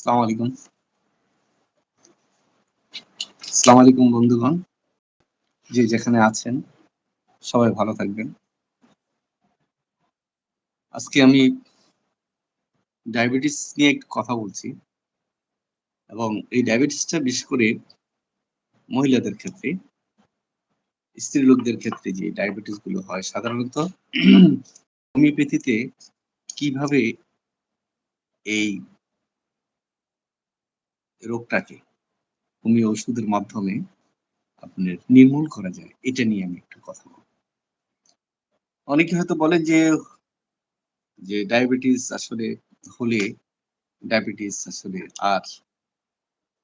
আসসালামু আলাইকুম। আসসালামু আলাইকুম বন্ধুগণ। যে যেখানে আছেন, সবাই ভালো থাকবেন। আজকে আমি ডায়াবেটিস নিয়ে একটু কথা বলছি। এবং এই ডায়াবেটিসটা বিশেষ করে মহিলাদের ক্ষেত্রে, স্ত্রী লোকদের ক্ষেত্রে যে ডায়াবেটিসগুলো হয়, সাধারণত হোমিওপ্যাথিতে কীভাবে এই রোগটাকে হোমিও ওষুধের মাধ্যমে আপনার নির্মূল করা যায় এটা নিয়ে আমি একটু কথা বলব। অনেকে হয়তো বলেন যে, যে ডায়াবেটিস আসলে হলে ডায়াবেটিস আসলে আর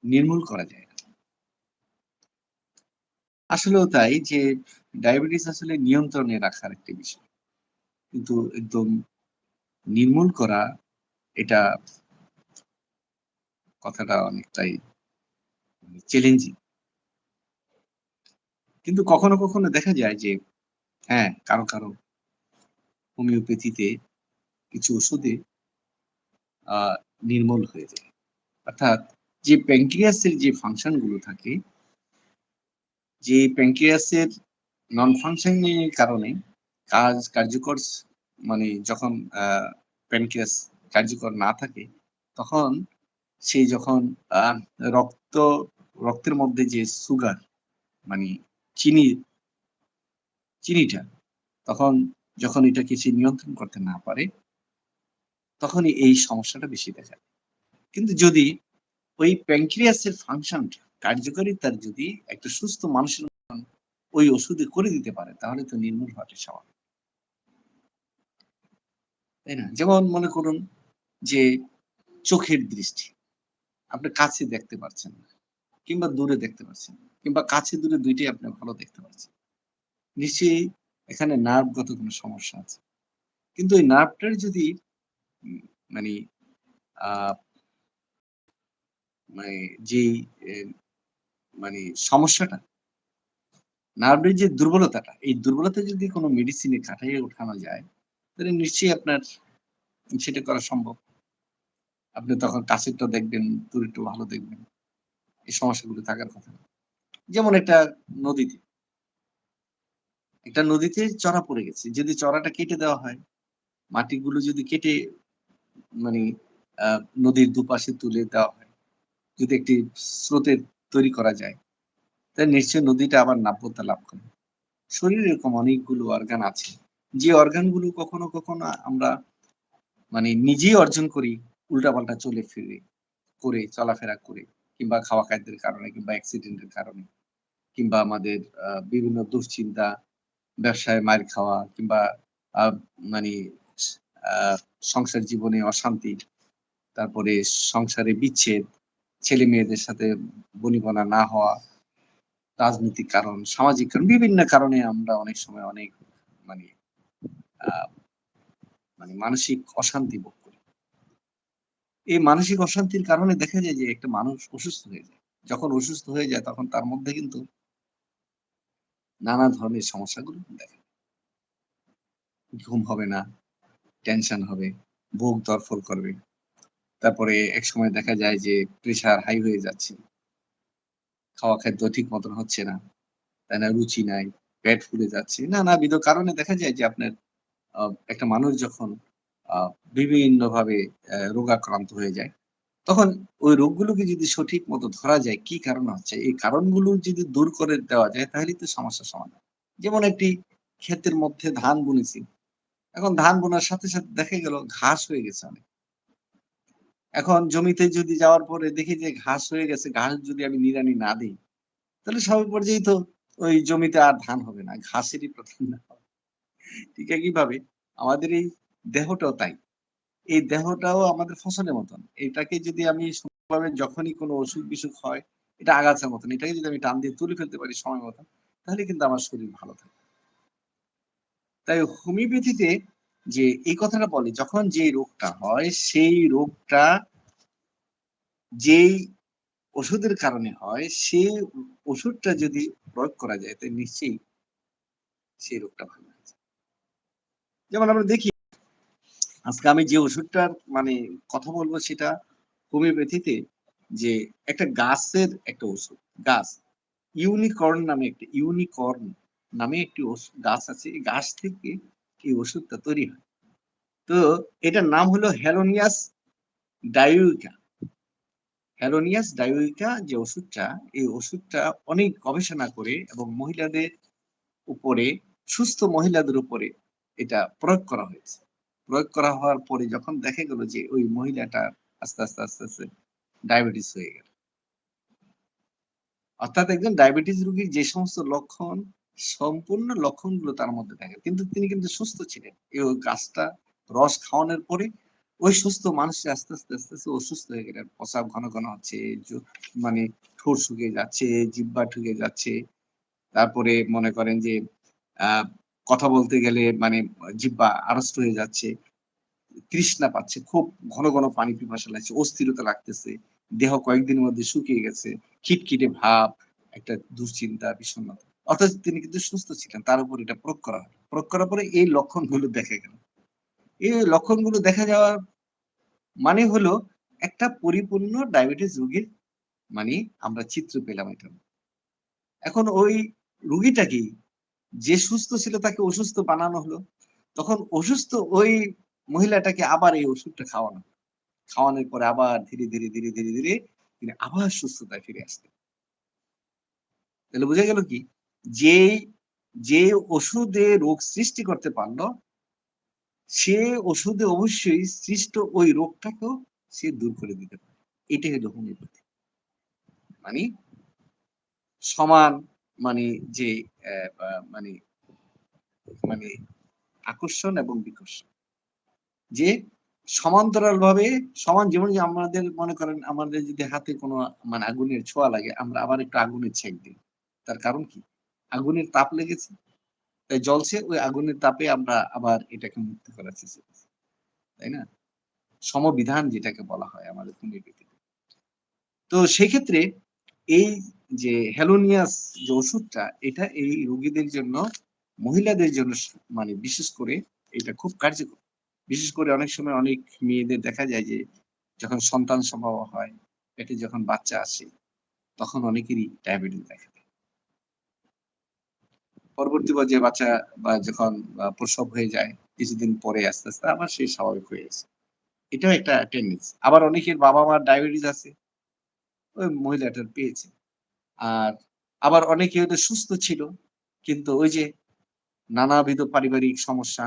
নির্মূল করা যায় না। আসলেও তাই যে ডায়াবেটিস আসলে নিয়ন্ত্রণে রাখার একটি বিষয়। কিন্তু একদম নির্মূল করা এটা কথাটা অনেকটাই চ্যালেঞ্জিং। কিন্তু কখনো, কখনো দেখা যায় যে হ্যাঁ, কারও, কারও হোমিওপ্যাথিতে কিছু ওষুধে নির্মূল হয়ে যায়। অর্থাৎ যে প্যানক্রিয়াসের যে ফাংশনগুলো থাকে যে প্যানক্রিয়াসের নন ফাংশনিং এর কারণে কাজ কার্যকর মানে যখন প্যানক্রিয়াস কার্যকর না থাকে তখন সে যখন রক্ত, রক্তের মধ্যে যে সুগার মানে চিনি, চিনিটা, তখন, যখন এটাকে সে নিয়ন্ত্রণ করতে না পারে, তখনই এই সমস্যাটা বেশি দেখা দেয়। কিন্তু যদি ওই প্যানক্রিয়াসের ফাংশনটা কার্যকারিতার যদি একটা সুস্থ মানুষের ওই ওষুধে করে দিতে পারে, তাহলে তো নির্মূল হওয়াটাই স্বাভাবিক। তাই না? যেমন মনে করুন যে চোখের দৃষ্টি। আপনি কাছে দেখতে পারছেন না কিংবা দূরে দেখতে পাচ্ছেন কিংবা কাছে দূরে দুইটাই আপনি ভালো দেখতে পাচ্ছেন। নিশ্চয়ই এখানে নার্ভগত কোনো সমস্যা আছে। কিন্তু ওই নার্ভটার যদি মানে মানে এ মানে সমস্যাটা নার্ভের যে দুর্বলতাটা, এই দুর্বলতা যদি কোনো মেডিসিনে কাটাইয়ে ওঠানো যায়, তাহলে নিশ্চয়ই আপনার সেটা করা সম্ভব। আপনি তখন কাছেরটা দেখবেন, দূরেরটা ভালো দেখবেন। এই সমস্যাগুলো থাকার কথা যেমন একটা নদীতে একটা নদীতে চড়া পড়ে গেছে। যদি চড়াটা কেটে দেওয়া হয়, মাটিগুলো যদি কেটে মানে নদীর দুপাশে তুলে দেওয়া হয়, যদি একটি স্রোতের তৈরি করা যায়, তাহলে নিশ্চয়ই নদীটা আবার নাব্যতা লাভ করে শরীরে এরকম অনেকগুলো অর্গান আছে। যে অর্গানগুলো কখনো, কখনো আমরা মানে নিজেই অর্জন করি উল্টাপাল্টা চলে ফিরে করে চলাফেরা করে কিংবা খাওয়া খাদ্যের কারণে কিংবা অ্যাক্সিডেন্টের কারণে কিংবা আমাদের বিভিন্ন দুশ্চিন্তা, ব্যবসায় মাইর খাওয়া কিংবা মানে সংসার জীবনে অশান্তি, তারপরে সংসারে বিচ্ছেদ, ছেলে-মেয়েদের সাথে বনিবনা না হওয়া, রাজনৈতিক কারণ, সামাজিক কারণ, বিভিন্ন কারণে আমরা অনেক সময় অনেক মানে মানে মানসিক অশান্তি ভোগ। এই মানসিক অশান্তির কারণে দেখা যায় যে একটা মানুষ অসুস্থ হয়ে যায়। যখন অসুস্থ হয়ে যায় তখন তার মধ্যে কিন্তু নানা ধরনের সমস্যাগুলো দেখা ঘুম হবে না, টেনশন হবে, বুক ধড়ফড় করবে। তারপরে একসময় দেখা যায় যে প্রেশার হাই হয়ে যাচ্ছে। খাওয়া খাদ্য ঠিক মতন হচ্ছে না। তাই না? রুচি নাই, পেট ফুলে যাচ্ছে। নানাবিধ কারণে দেখা যায় যে আপনার একটা মানুষ যখন বিভিন্নভাবে রোগাক্রান্ত হয়ে যায়, তখন ওই রোগগুলোকে যদি সঠিক মতো ধরা যায় কি কারণ হচ্ছে, এই কারণগুলো যদি দূর করে দেওয়া যায় তাহলেই তো সমস্যার সমাধান। যেমন একটি ক্ষেতের মধ্যে ধান বুনেছি। এখন ধান বোনার সাথে, সাথে দেখা গেল ঘাস হয়ে গেছে অনেক। এখন জমিতে যদি যাওয়ার পরে দেখি যে ঘাস হয়ে গেছে, ঘাস যদি আমি নিড়ানি না দিই তাহলে স্বাভাবিক পর্যায়ে তো ওই জমিতে আর ধান হবে না। ঘাসেরই হবে। ঠিক একইভাবে আমাদের এই দেহটাও তাই। এই দেহটাও আমাদের ফসলের মতন। এটাকে যদি আমি সুন্দরভাবে যখনই কোনো অসুখ-বিসুখ হয়, এটা আগাছার মতন। এটাকে যদি আমি টান দিয়ে তুলে ফেলতে পারি সময় মতো, তাহলে কিন্তু আমার শরীর ভালো থাকে। তাই হোমিওপ্যাথিতে যে এই কথাটা বলে যখন যেই রোগটা হয় সেই রোগটা যেই ওষুধের কারণে হয় সেই ওষুধটা যদি প্রয়োগ করা যায় তাই নিশ্চয়ই সেই রোগটা ভালো হয়ে যায়। যেমন আমরা দেখি আজকে আমি যে ওষুধটার মানে কথা বলব সেটা হোমিওপ্যাথিতে যে একটা গাছের একটা ওষুধ, গাছ, ইউনিকর্ন নামে একটা, ইউনিকর্ন নামে একটি গাছ আছে, এই গাছ থেকে এই ওষুধটা তৈরি হয়। তো এটার নাম হলো হেলোনিয়াস ডায়ুইকা হ্যালোনিয়াস ডায়ুইকা যে ওষুধটা, এই ওষুধটা অনেক গবেষণা করে এবং মহিলাদের উপরে, সুস্থ মহিলাদের উপরে এটা প্রয়োগ করা হয়েছে। প্রয়োগ করা হওয়ার পরে যখন দেখা গেল যে ওই মহিলাটা আস্তে আস্তে আস্তে আস্তে ডায়াবেটিস হয়ে গেল। অর্থাৎ একজন ডায়াবেটিস রোগীর যে সমস্ত লক্ষণ, সম্পূর্ণ লক্ষণগুলো তার মধ্যে থাকে। কিন্তু তিনি কিন্তু সুস্থ ছিলেন। এই গাছটা রস খাওয়ানোর পরে ওই সুস্থ মানুষ আস্তে আস্তে আস্তে আস্তে অসুস্থ হয়ে গেলেন। প্রসাব ঘন ঘন হচ্ছে মানে ঠোঁট শুকিয়ে যাচ্ছে জিব্বা ঠুকে যাচ্ছে। তারপরে মনে করেন যে, আহ কথা বলতে গেলে মানে জিব্বা আড়ষ্ট হয়ে যাচ্ছে, তৃষ্ণা পাচ্ছে, খুব ঘন ঘন পানি পিপাসা লাগছে, অস্থিরতা লাগতেছে, দেহ কয়েকদিনের মধ্যে শুকিয়ে গেছে, খিটখিটে ভাব, একটা দুশ্চিন্তা, বিষণ্ণতা। অর্থাৎ তিনি কিন্তু সুস্থ ছিলেন, তার উপর এটা প্রয়োগ করা হয় প্রয়োগ করার পরে এই লক্ষণগুলো দেখা গেল। এই লক্ষণগুলো দেখা যাওয়ার মানে হলো একটা পরিপূর্ণ ডায়াবেটিস রোগীর মানে আমরা চিত্র পেলাম এটা। এখন ওই রুগীটা কি? যে সুস্থ ছিল তাকে অসুস্থ বানানো হলো। তখন অসুস্থ ওই মহিলাটাকে আবার এই ওষুধটা খাওয়ানো। খাওয়ানোর পরে আবার ধীরে ধীরে ধীরে ধীরে ধীরে তিনি আবার সুস্থতায় ফিরে আসতেন তাহলে বোঝা গেল কি? যে যে ওষুধে রোগ সৃষ্টি করতে পারল, সে ওষুধে অবশ্যই সৃষ্ট ওই রোগটাকেও সে দূর করে দিতে পারে। এটাই হলো হোমিওপ্যাথি মানে সমান মানে যে মানে মানে আকর্ষণ এবং বিকর্ষণ। যে সমান্তরাল ভাবে সমান যেমন আমাদের, মনে করেন আমাদের যদি হাতে কোনো মানে আগুনের ছোঁয়া লাগে, আমরা আবার একটু আগুনের ছেঁক দিই। তার কারণ কি? আগুনের তাপ লেগেছে, তাই জলছে ওই আগুনের তাপে আমরা আবার এটাকে মুক্ত করার চেষ্টা করছি। তাই না? সমবিধান যেটাকে বলা হয় আমাদের হোমিওপ্যাথিতে তো সেক্ষেত্রে এই যে হ্যালোনিয়াস যে ওষুধটা, এটা এই রোগীদের জন্য, মহিলাদের জন্য মানে বিশেষ করে এটা খুব কার্যকর। বিশেষ করে অনেক সময় অনেক মেয়েদের দেখা যায় যে, যখন সন্তান সম্ভব হয়, পেটে যখন বাচ্চা আসে, তখন অনেকেরই ডায়াবেটিস দেখা দেয়। পরবর্তী পর্যায়ে বাচ্চা বা যখন প্রসব হয়ে যায়, কিছুদিন পরে আস্তে আস্তে আবার সেই স্বাভাবিক হয়ে গেছে এটাও একটা টেন্ডেন্সি আবার অনেকের বাবা মার ডায়াবেটিস আছে। ওই মহিলাটার পেয়েছে। আর আবার অনেকে হয়তো সুস্থ ছিল, কিন্তু ওই যে নানাবিধ পারিবারিক সমস্যা,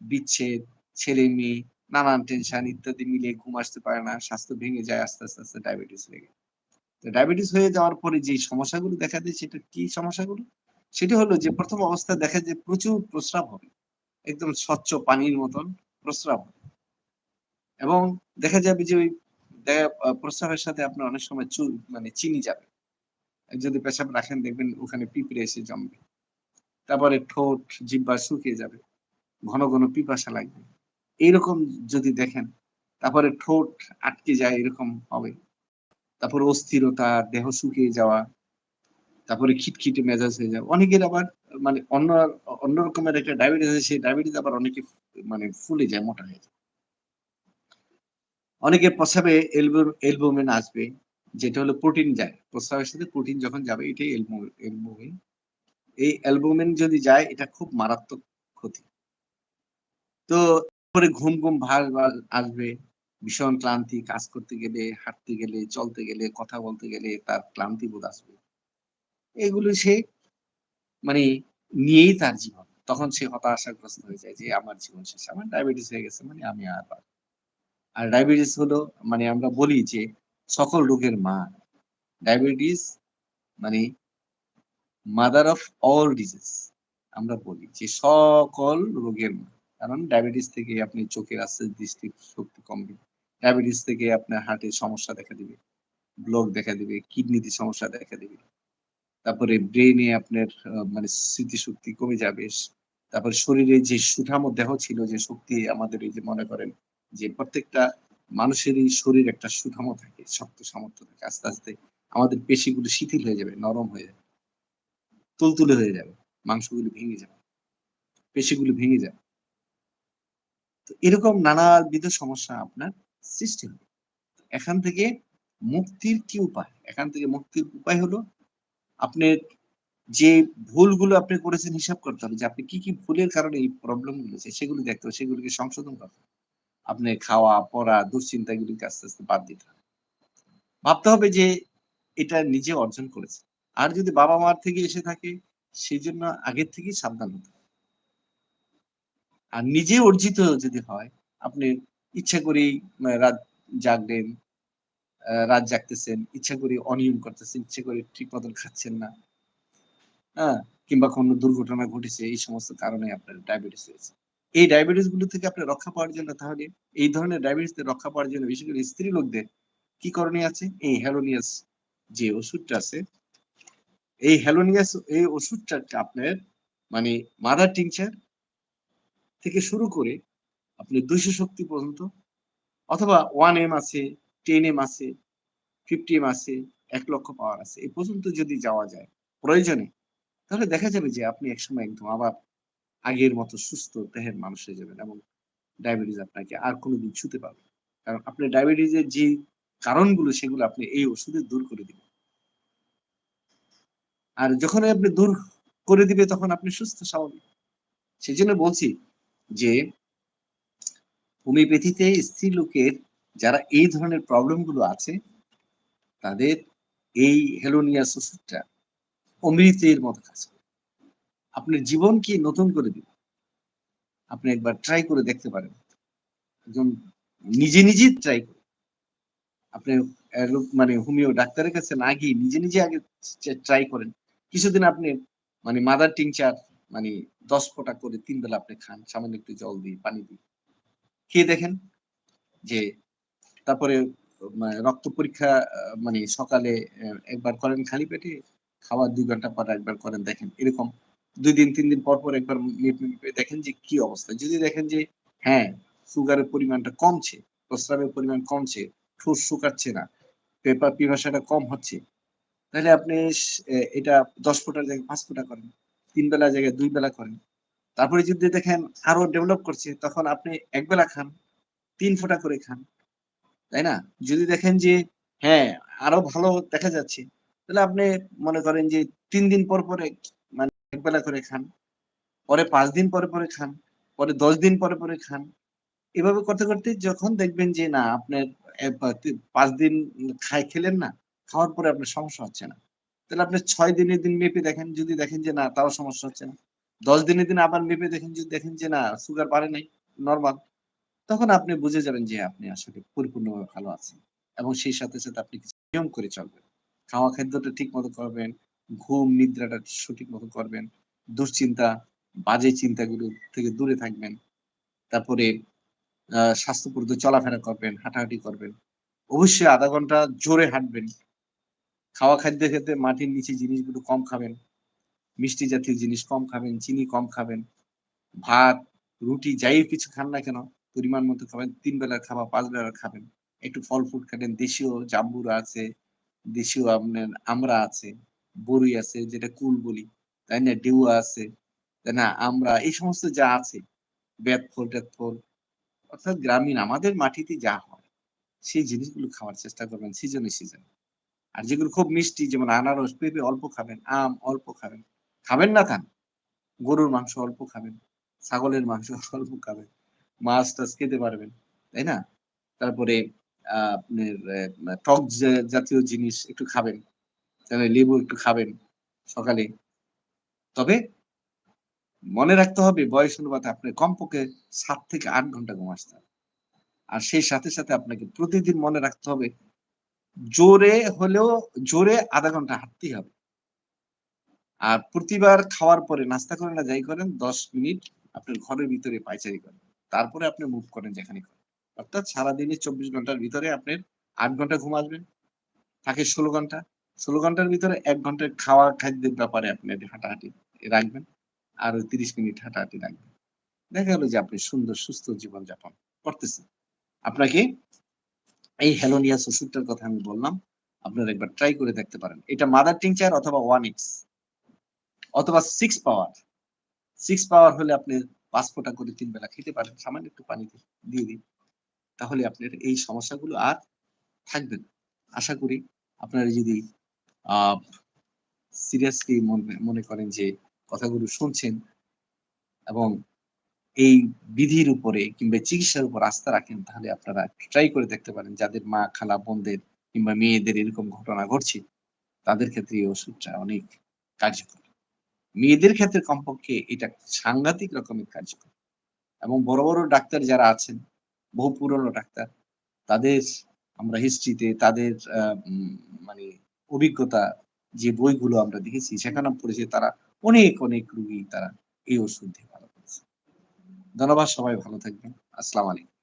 বিচ্ছেদ ছেলে মেয়ে নানান টেনশন ইত্যাদি মিলে ঘুম আসতে পারে না, স্বাস্থ্য ভেঙে যায়, আস্তে আস্তে আস্তে ডায়াবেটিস গেছে তো ডায়াবেটিস হয়ে যাওয়ার পরে যে সমস্যাগুলো দেখা দেয়, সেটা কি সমস্যাগুলো? সেটা হলো যে প্রথম অবস্থায় দেখা যায় প্রচুর প্রস্রাব হবে। একদম স্বচ্ছ পানির মতন প্রস্রাব হবে। এবং দেখা যাবে যে ওই প্রস্রাবের সাথে আপনার অনেক সময় চুল মানে চিনি যাবে। যদি পেশাব রাখেন, দেখবেন ওখানে পিঁপড়ে এসে জমবে তারপরে ঠোঁট জিব্বা শুকিয়ে যাবে। ঘন ঘন পিপাসা লাগবে। এইরকম যদি দেখেন, তারপরে ঠোঁট আটকে যায়, এরকম হবে। তারপরে অস্থিরতা, দেহ শুকিয়ে যাওয়া, তারপরে খিটখিটে মেজাজ হয়ে যাওয়া। অনেকের আবার মানে অন্য অন্য একটা ডায়াবেটিস আছে, সেই ডায়াবেটিস আবার অনেকে মানে ফুলে যায়, মোটা হয়ে যায়। অনেকের প্রস্রাবে এলবো এলবোমেন আসবে, যেটা হলো প্রোটিন যায়। প্রস্রাবের সাথে প্রোটিন যখন যাবে, এটাই এলবোমেন এই অ্যালবুমিন যদি যায়, এটা খুব মারাত্মক ক্ষতি। তো পরে ঘুম ঘুম ভাগ আসবে। ভীষণ ক্লান্তি, কাজ করতে গেলে, হাঁটতে গেলে, চলতে গেলে, কথা বলতে গেলে তার ক্লান্তি বোধ আসবে। এগুলো সে মানে নিয়েই তার জীবন। তখন সে হতাশাগ্রস্ত হয়ে যায় যে, আমার জীবন শেষ, আমার ডায়াবেটিস হয়ে গেছে মানে আমি আর আর ডায়াবেটিস হলো মানে আমরা বলি যে সকল রোগের মা। ডায়াবেটিস মানে মাদার অফ অল ডিজিজ আমরা বলি যে সকল রোগের মা। কারণ ডায়াবেটিস থেকে আপনি চোখের আস্তে দৃষ্টি শক্তি কমবে। ডায়াবেটিস থেকে আপনার হার্টের সমস্যা দেখা দিবে ব্লক দেখা দিবে কিডনিতে সমস্যা দেখা দিবে। তারপরে ব্রেনে আপনার মানে স্মৃতিশক্তি কমে যাবে। তারপর শরীরে যে সুঠামো দেহ ছিল, যে শক্তি আমাদের এই যে মনে করেন যে প্রত্যেকটা মানুষেরই শরীর একটা সুঠামো থাকে, শক্ত সামর্থ্য থাকে, আস্তে আস্তে আমাদের পেশিগুলো শিথিল হয়ে যাবে, নরম হয়ে যাবে, তুলতুলে হয়ে যাবে, মাংসগুলি ভেঙে যাবে, পেশিগুলি ভেঙে যাবে। তো এরকম নানাবিধ সমস্যা আপনার সৃষ্টি হবে। এখান থেকে মুক্তির কি উপায়? এখান থেকে মুক্তির উপায় হলো আপনার যে ভুলগুলো আপনি করেছেন হিসাব করতে হবে, যে আপনি কি কি ভুলের কারণে এই প্রবলেমগুলো হচ্ছে সেগুলো দেখতে হবে, সেগুলোকে সংশোধন করতে হবে। আপনি খাওয়া, পড়া, দুশ্চিন্তা এগুলিকে আস্তে আস্তে বাদ দিতে হবে। ভাবতে হবে যে এটা নিজে অর্জন করেছে। আর যদি বাবা মার থেকে এসে থাকে, সেই জন্য আগের থেকেই সাবধান হতে আর নিজে অর্জিত যদি হয়, আপনি ইচ্ছা করেই রাত জাগলেন রাত জাগতেছেন, ইচ্ছা করে অনিয়ম করতেছেন, ইচ্ছা করে ঠিক মতন খাচ্ছেন না হ্যাঁ কিংবা কোনো দুর্ঘটনা ঘটেছে, এই সমস্ত কারণে আপনার ডায়াবেটিস হয়েছে। এই ডায়াবেটিসগুলো থেকে আপনি রক্ষা পাওয়ার জন্য তাহলে এই ধরনের ডায়াবেটিস রক্ষা পাওয়ার জন্য বিশেষ করে স্ত্রী লোকদের কি করণীয় আছে? এই হ্যালোনিয়াস যে ওষুধটা আছে, এই হ্যালোনিয়াস এই ওষুধটা আপনার মানে মাদার টিংচার থেকে শুরু করে আপনি দুইশো শক্তি পর্যন্ত অথবা ওয়ান এম আছে টেন এম আছে ফিফটি এম আছে, এক লক্ষ পাওয়ার আছে, এই পর্যন্ত যদি যাওয়া যায় প্রয়োজনে, তাহলে দেখা যাবে যে আপনি একসময় একদম আবার আগের মতো সুস্থ দেহের মানুষ হয়ে যাবেন এবং ডায়াবেটিস আপনাকে আর কোনোদিন ছুতে পারবে। কারণ আপনি ডায়াবেটিসের যে কারণগুলো, সেগুলো আপনি এই ওষুধে দূর করে দিবেন। আর যখন আপনি দূর করে দিবে, তখন আপনি সুস্থ, স্বাভাবিক। সেই জন্য বলছি যে, হোমিওপ্যাথিতে স্ত্রী লোকের যারা এই ধরনের প্রবলেমগুলো আছে, তাদের এই হেলোনিয়াস ওষুধটা অমৃতের মতো কাজ করে। আপনার জীবনকে নতুন করে দিবে। আপনি একবার ট্রাই করে দেখতে পারেন। একদম নিজে নিজে ট্রাই করে আপনি মানে হোমিও ডাক্তারের কাছে না গিয়ে নিজে নিজে আগে ট্রাই করেন। কিছুদিন আপনি মানে মাদার টিংচার মানে দশ ফোঁটা করে তিন বেলা আপনি খান, সামান্য একটু জল দিয়ে, পানি দিয়ে। খেয়ে দেখেন যে তারপরে রক্ত পরীক্ষা মানে সকালে একবার করেন খালি পেটে, খাওয়ার দুই ঘণ্টা পর একবার করেন, দেখেন এরকম দুই দিন, তিন দিন পর পর একবার দেখেন যে কি অবস্থা। যদি দেখেন যে হ্যাঁ সুগারের পরিমাণটা কমছে, প্রস্রাবের পরিমাণ কমছে, ঠোঁট শুকাচ্ছে না, পেপার পিপাসাটা কম হচ্ছে, তাহলে আপনি এটা দশ ফুটার জায়গায় পাঁচ ফুটা করেন, তিন বেলা জায়গায় দুই বেলা করেন। তারপরে যদি দেখেন আরও ডেভেলপ করছে, তখন আপনি এক বেলা খান, তিন ফোঁটা করে খান, তাই না? যদি দেখেন যে হ্যাঁ আরও ভালো দেখা যাচ্ছে, তাহলে আপনি মনে করেন যে তিন দিন পর পরে মানে এক বেলা করে খান, পরে পাঁচ দিন পরে পরে খান, পরে দশ দিন পরে পরে খান। এভাবে করতে করতে যখন দেখবেন যে, না, আপনার পাঁচ দিন খাই খেলেন না, খাওয়ার পরে আপনার সমস্যা হচ্ছে না। তাহলে আপনি ছয় দিনের দিন মেপে দেখেন, যদি দেখেন যে, না, তাও সমস্যা হচ্ছে না। দশ দিনের দিন আবার মেপে দেখেন, যদি দেখেন যে, না সুগার বাড়ে নাই নর্মাল তখন আপনি বুঝে যাবেন যে, আপনি আসলে পরিপূর্ণভাবে ভালো আছেন এবং সেই সাথে সাথে আপনি কিছু নিয়ম করে চলবেন। খাওয়া খাদ্যটা ঠিক মতো করবেন ঘুম নিদ্রাটা সঠিক মতো করবেন, দুশ্চিন্তা, বাজে চিন্তাগুলো থেকে দূরে থাকবেন, তারপরে আহ স্বাস্থ্যপ্রদ চলাফেরা করবেন, হাঁটাহাঁটি করবেন, অবশ্যই আধা ঘণ্টা জোরে হাঁটবেন, খাওয়া খাদ্য খেতে মাটির নিচে জিনিসগুলো কম খাবেন, মিষ্টি জাতীয় জিনিস কম খাবেন, চিনি কম খাবেন, ভাত, রুটি, যাই কিছু খান না কেন, পরিমাণ মতো খাবেন, তিন বেলার খাবার, পাঁচ বেলার খাবেন, একটু ফল ফ্রুট খাবেন, দেশীয় জাম্বুরা আছে, দেশীয় আপনার আমরা আছে বড়ি আছে যেটা কুল বলি তাই না? ডেউয়া আছে তাই না? আমরা এই সমস্ত যা আছে বেত ফল টেত ফল অর্থাৎ গ্রামীণ আমাদের মাটিতে যা হয় সেই জিনিসগুলো খাওয়ার চেষ্টা করবেন সিজনে সিজন আর যেগুলো খুব মিষ্টি যেমন আনারস পেঁপে অল্প খাবেন আম অল্প খাবেন খাবেন না খান গরুর মাংস অল্প খাবেন ছাগলের মাংস অল্প খাবেন মাছ টাছ খেতে পারবেন তাই না? তারপরে আহ, আপনার টক জাতীয় জিনিস একটু খাবেন তাহলে লেবু একটু খাবেন সকালে। তবে মনে রাখতে হবে, বয়স অনুপাতে আপনার কমপক্ষে সাত থেকে আট ঘণ্টা ঘুম আসতে হবে। আর সেই সাথে সাথে আপনাকে প্রতিদিন মনে রাখতে হবে, জোরে হলেও, জোরে আধা ঘণ্টা হাঁটতেই হবে। আর প্রতিবার খাওয়ার পরে নাস্তা করেন না যাই করেন, দশ মিনিট আপনার ঘরের ভিতরে পাইচারি করেন। তারপরে আপনি মুভ করেন যেখানে করেন। অর্থাৎ সারাদিনে চব্বিশ ঘণ্টার ভিতরে আপনার আট ঘণ্টা ঘুম আসবেন থাকে ষোলো ঘণ্টা। ষোলো ঘণ্টার ভিতরে এক ঘণ্টার খাওয়া খাদ্যের ব্যাপারে আপনি হাঁটাহাঁটি রাখবেন আর ওই তিরিশ মিনিট হাঁটাহাঁটি রাখবেন। দেখা গেল যে আপনি সুন্দর সুস্থ জীবন যাপন করতেছেন। আপনাকে এই হেলোনিয়াস ওষুধটার কথা আমি বললাম, আপনারা একবার ট্রাই করে দেখতে পারেন। এটা মাদার টিংচার অথবা ওয়ান এক্স অথবা সিক্স পাওয়ার সিক্স পাওয়ার হলে আপনি পাঁচ ফোঁটা করে তিন বেলা খেতে পারেন, সামান্য একটু পানি দিয়ে দিন। তাহলে আপনার এই সমস্যাগুলো আর থাকবেন। আশা করি আপনারা যদি সিরিয়াসলি মনে করেন যে কথাগুলো শুনছেন এবং এই বিধির উপরে কিংবা চিকিৎসার উপর আস্থা রাখেন তাহলে আপনারা ট্রাই করে দেখতে পারেন যাদের মা, খালা, বোনদের কিংবা মেয়েদের এরকম ঘটনা ঘটছে তাদের ক্ষেত্রে এই ওষুধটা অনেক কার্যকর। মেয়েদের ক্ষেত্রে কমপক্ষে এটা সাংঘাতিক রকমের কার্যকর। এবং বড়, বড় ডাক্তার যারা আছেন, বহু পুরনো ডাক্তার, তাদের আমরা হিস্ট্রিতে তাদের মানে অভিজ্ঞতা যে বইগুলো আমরা দেখেছি সেখানে পড়েছে তারা অনেক, অনেক রুগী তারা এই ওষুধ দিয়ে ভালো করেছে। ধন্যবাদ সবাই ভালো থাকবেন। আসসালাম আলাইকুম।